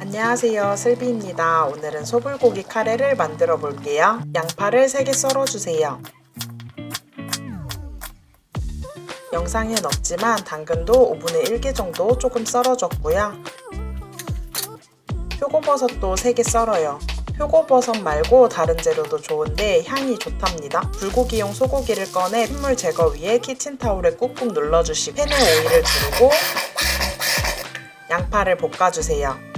안녕하세요. 슬비입니다. 오늘은 소불고기 카레를 만들어 볼게요. 양파를 3개 썰어 주세요. 영상엔 없지만 당근도 5분의 1개 정도 조금 썰어줬고요. 표고버섯도 3개 썰어요. 표고버섯 말고 다른 재료도 좋은데 향이 좋답니다. 불고기용 소고기를 꺼내 핏물 제거 위에 키친타올에 꾹꾹 눌러주시고 팬에 오일을 두르고 양파를 볶아주세요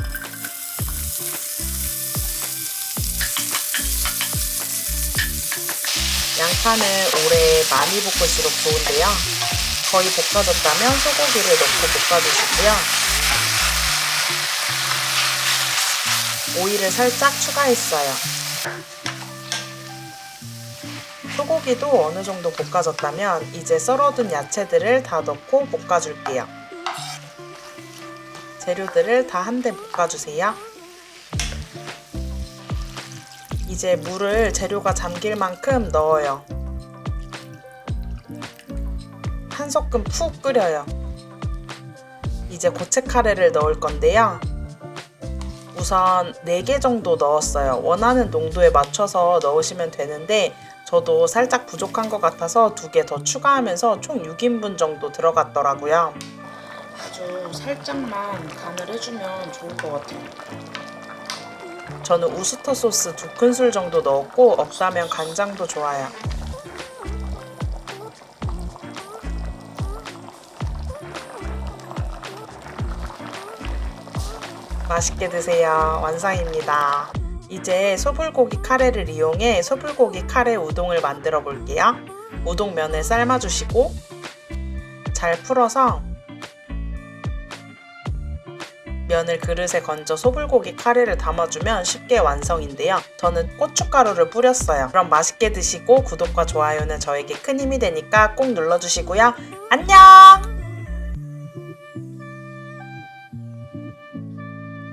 양파는 오래 많이 볶을수록 좋은데요. 거의 볶아졌다면 소고기를 넣고 볶아주시고요. 오일을 살짝 추가했어요. 소고기도 어느 정도 볶아졌다면 이제 썰어둔 야채들을 다 넣고 볶아줄게요. 재료들을 다한대 볶아주세요. 이제 물을 재료가 잠길 만큼 넣어요. 한 소끔 푹 끓여요. 이제 고체 카레를 넣을 건데요. 우선 4개 정도 넣었어요. 원하는 농도에 맞춰서 넣으시면 되는데 저도 살짝 부족한 것 같아서 2개 더 추가하면서 총 6인분 정도 들어갔더라고요. 아주 살짝만 간을 해주면 좋을 것 같아요. 저는 우스터 소스 두 큰술 정도 넣었고 없다면 간장도 좋아요. 맛있게 드세요. 완성입니다. 이제 소불고기 카레를 이용해 소불고기 카레 우동을 만들어 볼게요. 우동면을 삶아주시고 잘 풀어서 면을 그릇에 건져 소불고기 카레를 담아주면 쉽게 완성인데요. 저는 고춧가루를 뿌렸어요. 그럼 맛있게 드시고 구독과 좋아요는 저에게 큰 힘이 되니까 꼭 눌러주시고요. 안녕!